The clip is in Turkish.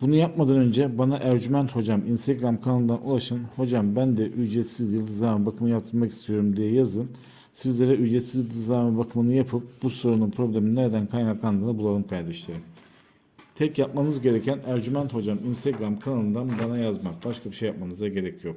Bunu yapmadan önce bana Ercüment Hocam Instagram kanalından ulaşın. Hocam ben de ücretsiz yıldızlama bakımı yaptırmak istiyorum diye yazın. Sizlere ücretsiz yıldızlama bakımını yapıp bu sorunun problemin nereden kaynaklandığını bulalım kardeşlerim. Tek yapmanız gereken Ercüment Hocam Instagram kanalından bana yazmak. Başka bir şey yapmanıza gerek yok.